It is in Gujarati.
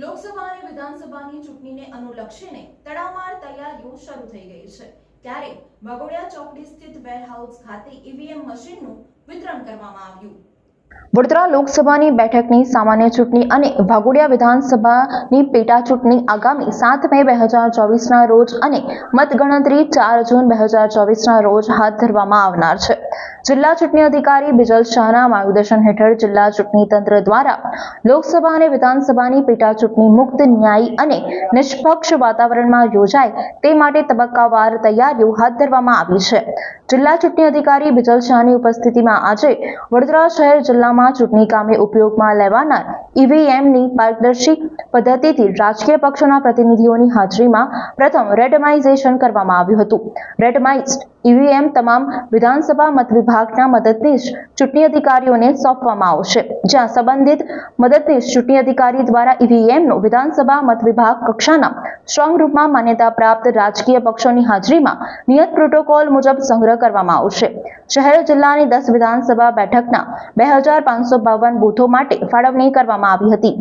લોકસભા અને વિધાનસભાની ચૂંટણીને અનુલક્ષીને તડામાર તૈયારીઓ શરૂ થઈ ગઈ છે. ત્યારે વાઘોડિયા ચોકડી સ્થિત વેરહાઉસ ખાતે ઈવીએમ મશીનનું વિતરણ કરવામાં આવ્યું. વડોદરા લોકસભાની બેઠકની સામાન્ય ચૂંટણી અને વાઘોડિયા વિધાનસભાની પેટા ચૂંટણી આગામી સાત મે બે હજાર ચોવીસના રોજ અને મતગણતરી ચાર જૂન બે હજાર ચોવીસના રોજ હાથ ધરવામાં આવનાર છે. જિલ્લા ચૂંટણી અધિકારી બિજલ શાહના માર્ગદર્શન હેઠળ જિલ્લા ચૂંટણી તંત્ર દ્વારા લોકસભા અને વિધાનસભાની પેટા ચૂંટણી મુક્ત ન્યાયી અને નિષ્પક્ષ વાતાવરણમાં યોજાય તે માટે તબક્કાવાર તૈયારીઓ હાથ ધરવામાં આવી છે. જિલ્લા ચૂંટણી અધિકારી બિજલ શાહની ઉપસ્થિતિમાં આજે વડોદરા શહેર જિલ્લામાં ચૂંટણી કામે ઉપયોગમાં લેવાનાર ઈવીએમની પારદર્શી પદ્ધતિથી રાજકીય પક્ષોના પ્રતિનિધિઓની હાજરીમાં પ્રથમ રેન્ડમાઇઝેશન કરવામાં આવ્યું હતું. રેન્ડમાઇઝ્ડ ઈવીએમ તમામ વિધાનસભા મત વિભાગના મદદનીશ ચૂંટણી અધિકારીઓને સોંપવામાં આવશે. જ્યાં સંબંધિત મદદનીશ ચૂંટણી અધિકારી દ્વારા ઈવીએમનો વિધાનસભા મત વિભાગ કક્ષાના સ્ટ્રોંગ માન્યતા પ્રાપ્ત રાજકીય પક્ષોની હાજરીમાં નિયત પ્રોટોકોલ મુજબ સંગ્રહ કરવામાં આવશે. શહેર જિલ્લાની દસ વિધાનસભા બેઠકના બે હજાર પાંચસો બાવન બૂથો માટે ફાળવણી કરવામાં આવી હતી.